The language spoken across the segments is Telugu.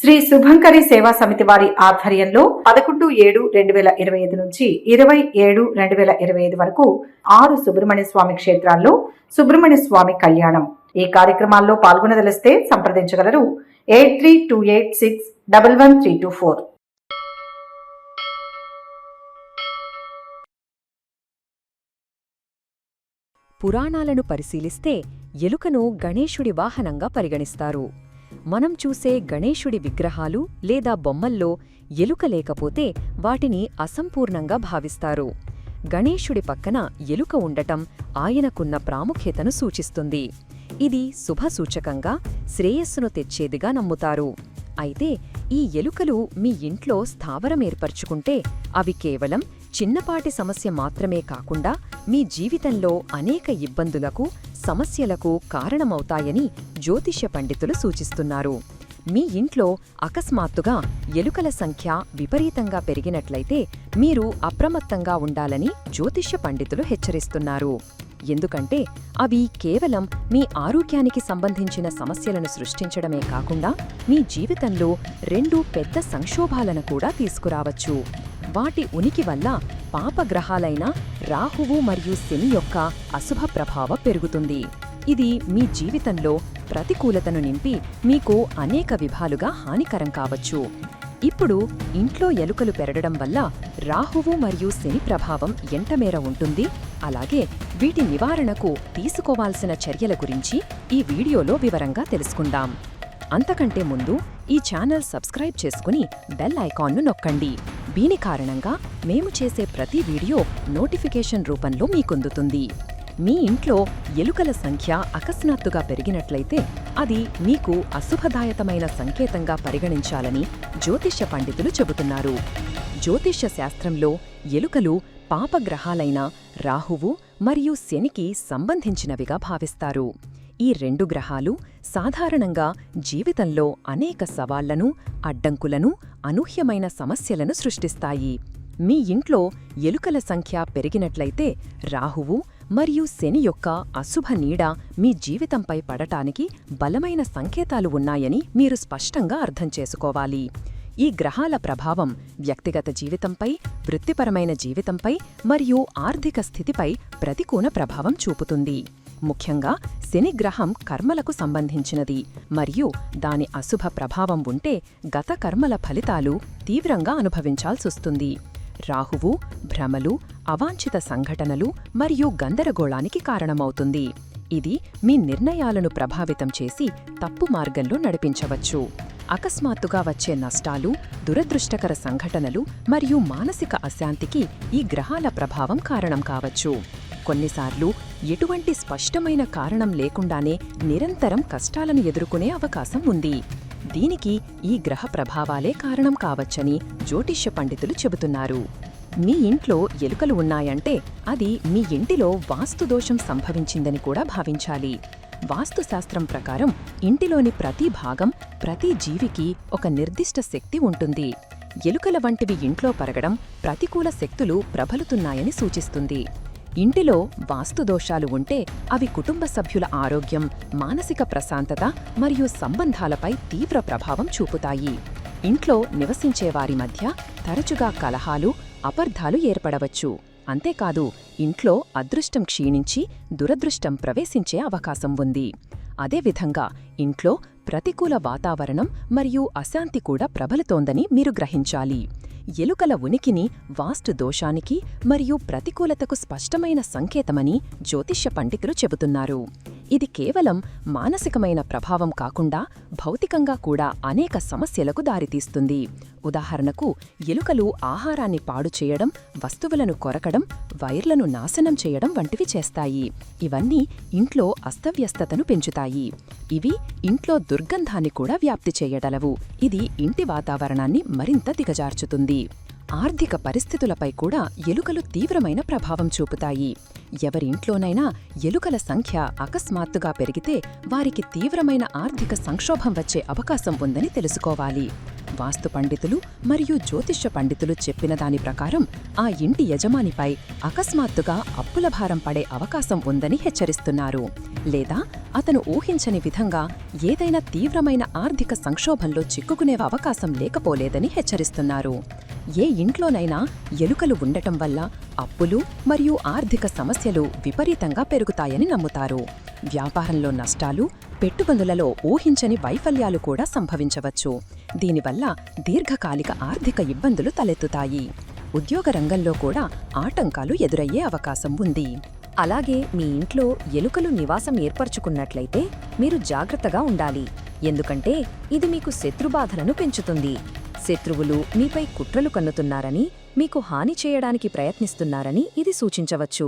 శ్రీ శుభంకరి సేవా సమితి వారి ఆధ్వర్యంలో పదకొండు ఏడు రెండు వేల ఇరవై ఐదు నుంచి ఇరవై ఏడు రెండు వేల ఇరవై ఐదు వరకు ఆరు సుబ్రహ్మణ్య స్వామి క్షేత్రాల్లో సుబ్రహ్మణ్య స్వామి కళ్యాణం. ఈ కార్యక్రమాల్లో పాల్గొనదలిస్తే సంప్రదించగలరు. Eight three two eight six double one three two four. పురాణాలను పరిశీలిస్తే ఎలుకను గణేశుడి వాహనంగా పరిగణిస్తారు. మనం చూసే గణేశుడి విగ్రహాలు లేదా బొమ్మల్లో ఎలుక లేకపోతే వాటిని అసంపూర్ణంగా భావిస్తారు. గణేశుడి పక్కన ఎలుక ఉండటం ఆయనకున్న ప్రాముఖ్యతను సూచిస్తుంది. ఇది శుభసూచకంగా శ్రేయస్సును తెచ్చేదిగా నమ్ముతారు. అయితే ఈ ఎలుకలు మీ ఇంట్లో స్థావరం ఏర్పరచుకుంటే అవి కేవలం చిన్నపాటి సమస్య మాత్రమే కాకుండా మీ జీవితంలో అనేక ఇబ్బందులకు సమస్యలకు కారణమవుతాయని జ్యోతిష్య పండితులు సూచిస్తున్నారు. మీ ఇంట్లో అకస్మాత్తుగా ఎలుకల సంఖ్య విపరీతంగా పెరిగినట్లయితే మీరు అప్రమత్తంగా ఉండాలని జ్యోతిష్య పండితులు హెచ్చరిస్తున్నారు. ఎందుకంటే అవి కేవలం మీ ఆరోగ్యానికి సంబంధించిన సమస్యలను సృష్టించడమే కాకుండా మీ జీవితంలో రెండు పెద్ద సంక్షోభాలను కూడా తీసుకురావచ్చు. వాటి ఉనికి వల్ల పాపగ్రహాలైన రాహువు మరియు శని యొక్క అశుభ ప్రభావ పెరుగుతుంది. ఇది మీ జీవితంలో ప్రతికూలతను నింపి మీకు అనేక విధాలుగా హానికరం కావచ్చు. ఇప్పుడు ఇంట్లో ఎలుకలు పెరగడం వల్ల రాహువు మరియు శని ప్రభావం ఎంతమేర ఉంటుంది. అలాగే వీటి నివారణకు తీసుకోవాల్సిన చర్యల గురించి ఈ వీడియోలో వివరంగా తెలుసుకుందాం. అంతకంటే ముందు ఈ ఛానల్ సబ్స్క్రైబ్ చేసుకుని బెల్ ఐకాన్ను నొక్కండి. దీని కారణంగా మేము చేసే ప్రతి వీడియో నోటిఫికేషన్ రూపంలో మీకుందుతుంది. మీ ఇంట్లో ఎలుకల సంఖ్య అకస్మాత్తుగా పెరిగినట్లయితే అది మీకు అశుభదాయకమైన సంకేతంగా పరిగణించాలని జ్యోతిష్య పండితులు చెబుతున్నారు. జ్యోతిష్య శాస్త్రంలో ఎలుకలు పాపగ్రహాలైన రాహువు మరియు శనికి సంబంధించినవిగా భావిస్తారు. ఈ రెండు గ్రహాలు సాధారణంగా జీవితంలో అనేక సవాళ్ళను అడ్డంకులను అనూహ్యమైన సమస్యలను సృష్టిస్తాయి. మీ ఇంట్లో ఎలుకల సంఖ్య పెరిగినట్లయితే రాహువు మరియు శని యొక్క అశుభ నీడ మీ జీవితంపై పడటానికి బలమైన సంకేతాలు ఉన్నాయని మీరు స్పష్టంగా అర్థం చేసుకోవాలి. ఈ గ్రహాల ప్రభావం వ్యక్తిగత జీవితంపై వృత్తిపరమైన జీవితంపై మరియు ఆర్థిక స్థితిపై ప్రతికూల ప్రభావం చూపుతుంది. ముఖ్యంగా శని గ్రహం కర్మలకు సంబంధించినది. మరియు దాని అశుభ ప్రభావం ఉంటే గత కర్మల ఫలితాలు తీవ్రంగా అనుభవించాల్సొస్తుంది. రాహువు భ్రమలు అవాంఛిత సంఘటనలు మరియు గందరగోళానికి కారణమవుతుంది. ఇది మీ నిర్ణయాలను ప్రభావితం చేసి తప్పు మార్గంలో నడిపించవచ్చు. అకస్మాత్తుగా వచ్చే నష్టాలు దురదృష్టకర సంఘటనలు మరియు మానసిక అశాంతికి ఈ గ్రహాల ప్రభావం కారణం కావచ్చు. కొన్నిసార్లు ఎటువంటి స్పష్టమైన కారణం లేకుండానే నిరంతరం కష్టాలను ఎదుర్కొనే అవకాశం ఉంది. దీనికి ఈ గ్రహ ప్రభావాలే కారణం కావచ్చని జ్యోతిష్య పండితులు చెబుతున్నారు. మీ ఇంట్లో ఎలుకలు ఉన్నాయంటే అది మీ ఇంటిలో వాస్తుదోషం సంభవించిందని కూడా భావించాలి. వాస్తుశాస్త్రం ప్రకారం ఇంటిలోని ప్రతి భాగం ప్రతి జీవికి ఒక నిర్దిష్ట శక్తి ఉంటుంది. ఎలుకల వంటివి ఇంట్లో పరగడం ప్రతికూల శక్తులు ప్రబలుతున్నాయని సూచిస్తుంది. ఇంటిలో వాస్తు దోషాలు ఉంటే అవి కుటుంబ సభ్యుల ఆరోగ్యం మానసిక ప్రశాంతత మరియు సంబంధాలపై తీవ్ర ప్రభావం చూపుతాయి. ఇంట్లో నివసించే వారి మధ్య తరచుగా కలహాలు అపర్ధాలు ఏర్పడవచ్చు. అంతేకాదు ఇంట్లో అదృష్టం క్షీణించి దురదృష్టం ప్రవేశించే అవకాశం ఉంది. అదేవిధంగా ఇంట్లో ప్రతికూల వాతావరణం మరియు అశాంతి కూడా ప్రబలుతోందని మీరు గ్రహించాలి. ఎలుకల ఉనికిని వాస్తు దోషానికి మరియు ప్రతికూలతకు స్పష్టమైన సంకేతమని జ్యోతిష్య పండితులు చెబుతున్నారు. ఇది కేవలం మానసికమైన ప్రభావం కాకుండా భౌతికంగా కూడా అనేక సమస్యలకు దారితీస్తుంది. ఉదాహరణకు ఎలుకలు ఆహారాన్ని పాడు చేయడం వస్తువులను కొరకడం వైర్లను నాశనం చేయడం వంటివి చేస్తాయి. ఇవన్నీ ఇంట్లో అస్తవ్యస్తతను పెంచుతాయి. ఇవి ఇంట్లో దుర్గంధాన్ని కూడా వ్యాప్తి చేయగలవు. ఇది ఇంటి వాతావరణాన్ని మరింత దిగజార్చుతుంది. ఆర్థిక పరిస్థితులపై కూడా ఎలుకలు తీవ్రమైన ప్రభావం చూపుతాయి. ఎవరింట్లోనైనా ఎలుకల సంఖ్య అకస్మాత్తుగా పెరిగితే వారికి తీవ్రమైన ఆర్థిక సంక్షోభం వచ్చే అవకాశం ఉందని తెలుసుకోవాలి. వాస్తు పండితులు మరియు జ్యోతిష్య పండితులు చెప్పిన దాని ప్రకారం ఆ ఇంటి యజమానిపై అకస్మాత్తుగా అప్పుల భారం పడే అవకాశం ఉందని హెచ్చరిస్తున్నారు. లేదా అతను ఊహించని విధంగా ఏదైనా తీవ్రమైన ఆర్థిక సంక్షోభంలో చిక్కుకునే అవకాశం లేకపోలేదని హెచ్చరిస్తున్నారు. ఏ ఇంట్లోనైనా ఎలుకలు ఉండటం వల్ల అప్పులు మరియు ఆర్థిక సమస్యలు విపరీతంగా పెరుగుతాయని నమ్ముతారు. వ్యాపారంలో నష్టాలు పెట్టుబడులలో ఊహించని వైఫల్యాలు కూడా సంభవించవచ్చు. దీనివల్ల దీర్ఘకాలిక ఆర్థిక ఇబ్బందులు తలెత్తుతాయి. ఉద్యోగ రంగంలో కూడా ఆటంకాలు ఎదురయ్యే అవకాశం ఉంది. అలాగే మీ ఇంట్లో ఎలుకలు నివాసం ఏర్పరచుకున్నట్లయితే మీరు జాగ్రత్తగా ఉండాలి. ఎందుకంటే ఇది మీకు శత్రుబాధలను పెంచుతుంది. శత్రువులు మీపై కుట్రలు కన్నుతున్నారని మీకు హాని చేయడానికి ప్రయత్నిస్తున్నారని ఇది సూచించవచ్చు.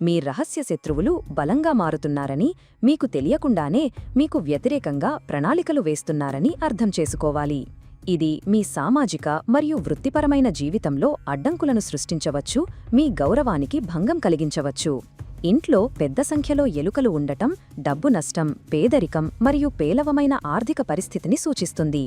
మీ రహస్య శత్రువులు బలంగా మారుతున్నారని మీకు తెలియకుండానే మీకు వ్యతిరేకంగా ప్రణాళికలు వేస్తున్నారని అర్థం చేసుకోవాలి. ఇది మీ సామాజిక మరియు వృత్తిపరమైన జీవితంలో అడ్డంకులను సృష్టించవచ్చు మీ గౌరవానికి భంగం కలిగించవచ్చు. ఇంట్లో పెద్ద సంఖ్యలో ఎలుకలు ఉండటం డబ్బు నష్టం పేదరికం మరియు పేలవమైన ఆర్థిక పరిస్థితిని సూచిస్తుంది.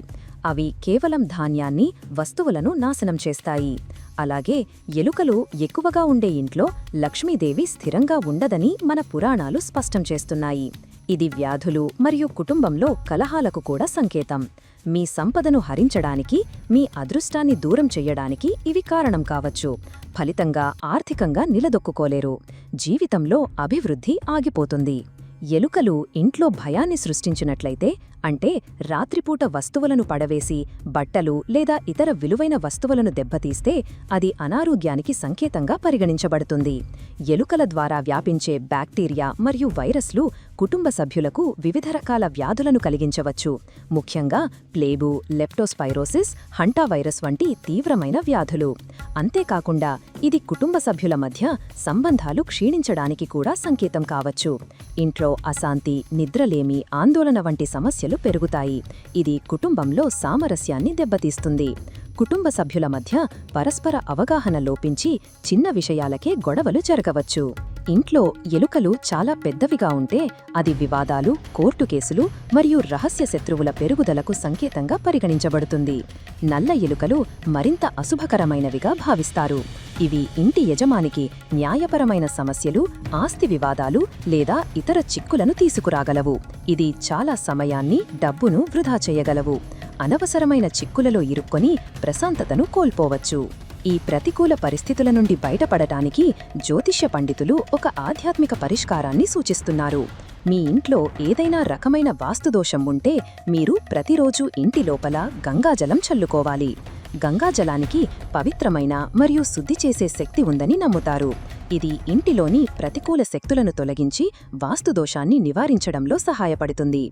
అవి కేవలం ధాన్యాన్ని వస్తువులను నాశనం చేస్తాయి. అలాగే ఎలుకలు ఎక్కువగా ఉండే ఇంట్లో లక్ష్మీదేవి స్థిరంగా ఉండదని మన పురాణాలు స్పష్టం చేస్తున్నాయి. ఇది వ్యాధులు మరియు కుటుంబంలో కలహాలకు కూడా సంకేతం. మీ సంపదను హరించడానికి మీ అదృష్టాన్ని దూరం చెయ్యడానికి ఇవి కారణం కావచ్చు. ఫలితంగా ఆర్థికంగా నిలదొక్కుకోలేరు. జీవితంలో అభివృద్ధి ఆగిపోతుంది. ఎలుకలు ఇంట్లో భయాన్ని సృష్టించినట్లయితే అంటే రాత్రిపూట వస్తువులను పడవేసి బట్టలు లేదా ఇతర విలువైన వస్తువులను దెబ్బతీస్తే అది అనారోగ్యానికి సంకేతంగా పరిగణించబడుతుంది. ఎలుకల ద్వారా వ్యాపించే బ్యాక్టీరియా మరియు వైరస్లు కుటుంబ సభ్యులకు వివిధ రకాల వ్యాధులను కలిగించవచ్చు. ముఖ్యంగా ప్లేబు లెప్టోస్పైరోసిస్ హంటా వైరస్ వంటి తీవ్రమైన వ్యాధులు. అంతేకాకుండా ఇది కుటుంబ సభ్యుల మధ్య సంబంధాలు క్షీణించడానికి కూడా సంకేతం కావచ్చు. ఇంట్లో అశాంతి నిద్రలేమి ఆందోళన వంటి సమస్యలు పెరుగుతాయి. ఇది కుటుంబంలో సామరస్యాన్ని దెబ్బతీస్తుంది. కుటుంబ సభ్యుల మధ్య పరస్పర అవగాహన లోపించి చిన్న విషయాలకే గొడవలు జరగవచ్చు. ఇంట్లో ఎలుకలు చాలా పెద్దవిగా ఉంటే అది వివాదాలు కోర్టు కేసులు మరియు రహస్య శత్రువుల పెరుగుదలకు సంకేతంగా పరిగణించబడుతుంది. నల్ల ఎలుకలు మరింత అశుభకరమైనవిగా భావిస్తారు. ఇవి ఇంటి యజమానికి న్యాయపరమైన సమస్యలు ఆస్తి వివాదాలు లేదా ఇతర చిక్కులను తీసుకురాగలవు. ఇది చాలా సమయాన్ని డబ్బును వృధా చేయగలవు. అనవసరమైన చిక్కులలో ఇరుక్కొని ప్రశాంతతను కోల్పోవచ్చు. ఈ ప్రతికూల పరిస్థితుల నుండి బయటపడటానికి జ్యోతిష్య పండితులు ఒక ఆధ్యాత్మిక పరిష్కారాన్ని సూచిస్తున్నారు. మీ ఇంట్లో ఏదైనా రకమైన వాస్తుదోషం ఉంటే మీరు ప్రతిరోజు ఇంటి లోపల గంగాజలం చల్లుకోవాలి. గంగాజలానికి పవిత్రమైన మరియు శుద్ధి చేసే శక్తి ఉందని నమ్ముతారు. ఇది ఇంటిలోని ప్రతికూల శక్తులను తొలగించి వాస్తుదోషాన్ని నివారించడంలో సహాయపడుతుంది.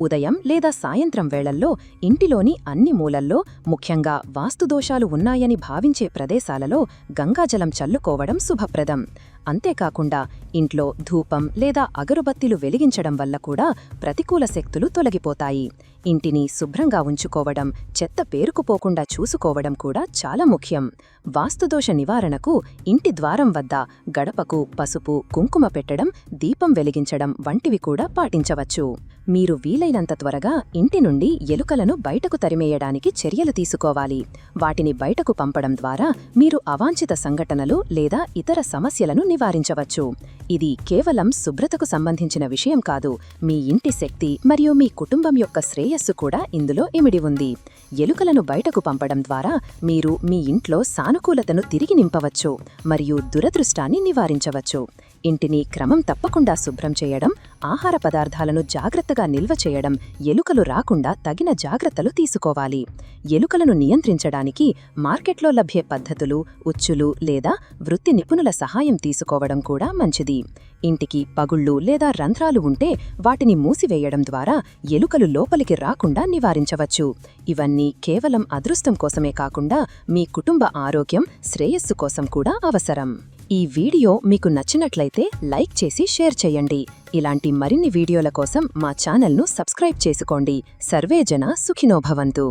ఉదయం లేదా సాయంత్రం వేళల్లో ఇంటిలోని అన్ని మూలల్లో ముఖ్యంగా వాస్తుదోషాలు ఉన్నాయని భావించే ప్రదేశాలలో గంగాజలం చల్లుకోవడం శుభప్రదం. అంతేకాకుండా ఇంట్లో ధూపం లేదా అగరుబత్తిలు వెలిగించడం వల్ల కూడా ప్రతికూల శక్తులు తొలగిపోతాయి. ఇంటిని శుభ్రంగా ఉంచుకోవడం చెత్త పేరుకుపోకుండా చూసుకోవడం కూడా చాలా ముఖ్యం. వాస్తుదోష నివారణకు ఇంటి ద్వారం వద్ద గడపకు పసుపు కుంకుమ పెట్టడం దీపం వెలిగించడం వంటివి కూడా పాటించవచ్చు. మీరు వీలైనంత త్వరగా ఇంటి నుండి ఎలుకలను బయటకు తరిమేయడానికి చర్యలు తీసుకోవాలి. వాటిని బయటకు పంపడం ద్వారా మీరు అవాంఛిత సంఘటనలు లేదా ఇతర సమస్యలను నివారించవచ్చు. ఇది కేవలం శుభ్రతకు సంబంధించిన విషయం కాదు. మీ ఇంటి శక్తి మరియు మీ కుటుంబం యొక్క శ్రేయస్సు కూడా ఇందులో ఇమిడి ఉంది. ఎలుకలను బయటకు పంపడం ద్వారా మీరు మీ ఇంట్లో సానుకూలతను తిరిగి నింపవచ్చు మరియు దురదృష్టాన్ని నివారించవచ్చు. ఇంటిని క్రమం తప్పకుండా శుభ్రం చేయడం ఆహార పదార్థాలను జాగ్రత్తగా నిల్వ చేయడం ఎలుకలు రాకుండా తగిన జాగ్రత్తలు తీసుకోవాలి. ఎలుకలను నియంత్రించడానికి మార్కెట్లో లభ్యే పద్ధతులు ఉచ్చులు లేదా వృత్తి నిపుణుల సహాయం తీసుకోవడం కూడా మంచిది. ఇంటికి పగుళ్ళు లేదా రంధ్రాలు ఉంటే వాటిని మూసివేయడం ద్వారా ఎలుకలు లోపలికి రాకుండా నివారించవచ్చు. ఇవన్నీ కేవలం అదృష్టం కోసమే కాకుండా మీ కుటుంబ ఆరోగ్యం శ్రేయస్సు కోసం కూడా అవసరం. ఈ వీడియో మీకు నచ్చినట్లయితే లైక్ చేసి షేర్ చేయండి. ఇలాంటి మరిన్ని వీడియోల కోసం మా ఛానల్ను సబ్స్క్రైబ్ చేసుకోండి. సర్వేజన సుఖినోభవంతు